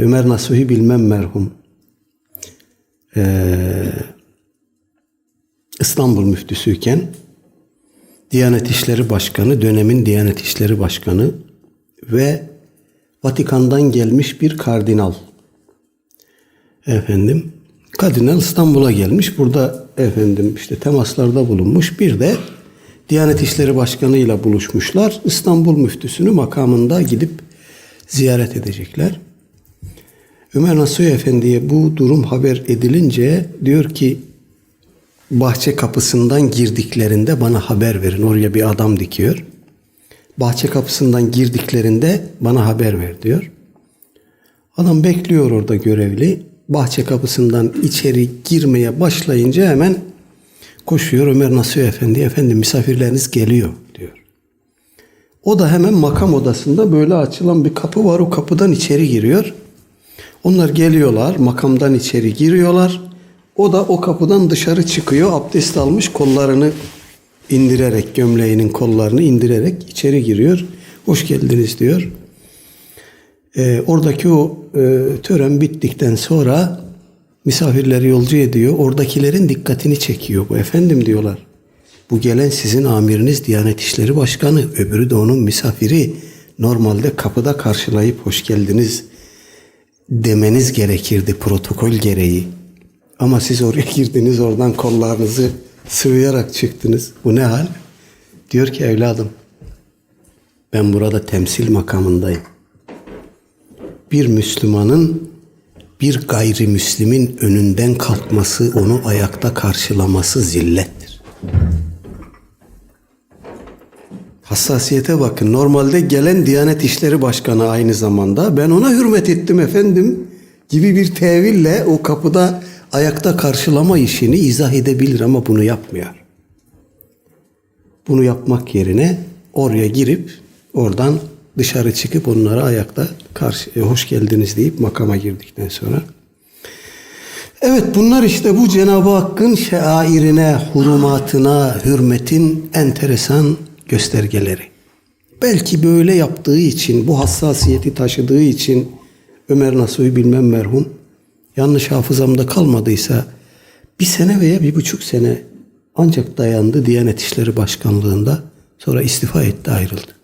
Ömer Nasuhi bilmem merhum. Ee, İstanbul müftüsüyken Diyanet İşleri Başkanı, dönemin Diyanet İşleri Başkanı ve Vatikan'dan gelmiş bir kardinal. Efendim, kardinal İstanbul'a gelmiş. Burada efendim işte temaslarda bulunmuş. Bir de Diyanet İşleri Başkanı ile buluşmuşlar. İstanbul müftüsünü makamında gidip ziyaret edecekler. Ömer Nasuhi Efendi'ye bu durum haber edilince diyor ki bahçe kapısından girdiklerinde bana haber verin. Oraya bir adam dikiyor. Bahçe kapısından girdiklerinde bana haber ver diyor. Adam bekliyor orada görevli. Bahçe kapısından içeri girmeye başlayınca hemen koşuyor Ömer Nasuhi Efendi. Efendim misafirleriniz geliyor diyor. O da hemen makam odasında böyle açılan bir kapı var. O kapıdan içeri giriyor. Onlar geliyorlar, makamdan içeri giriyorlar. O da o kapıdan dışarı çıkıyor. Abdest almış kollarını indirerek, gömleğinin kollarını indirerek içeri giriyor. Hoş geldiniz diyor. Ee, oradaki o e, tören bittikten sonra misafirleri yolcu ediyor. Oradakilerin dikkatini çekiyor. Bu efendim diyorlar. Bu gelen sizin amiriniz Diyanet İşleri Başkanı. Öbürü de onun misafiri. Normalde kapıda karşılayıp hoş geldiniz demeniz gerekirdi protokol gereği. Ama siz oraya girdiniz oradan kollarınızı sıvayarak çıktınız. Bu ne hal? Diyor ki evladım ben burada temsil makamındayım. Bir Müslümanın bir gayrimüslimin önünden kalkması, onu ayakta karşılaması zillettir. Hassasiyete bakın. Normalde gelen Diyanet İşleri Başkanı aynı zamanda ben ona hürmet ettim efendim gibi bir teville o kapıda ayakta karşılama işini izah edebilir ama bunu yapmıyor. Bunu yapmak yerine oraya girip oradan dışarı çıkıp onlara ayakta karşı e, hoş geldiniz deyip makama girdikten sonra Evet bunlar işte bu Cenab-ı Hakk'ın şairine, hurumatına, hürmetin enteresan göstergeleri. Belki böyle yaptığı için, bu hassasiyeti taşıdığı için Ömer Nasuhi bilmem merhum yanlış hafızamda kalmadıysa bir sene veya bir buçuk sene ancak dayandı Diyanet İşleri Başkanlığında sonra istifa etti ayrıldı.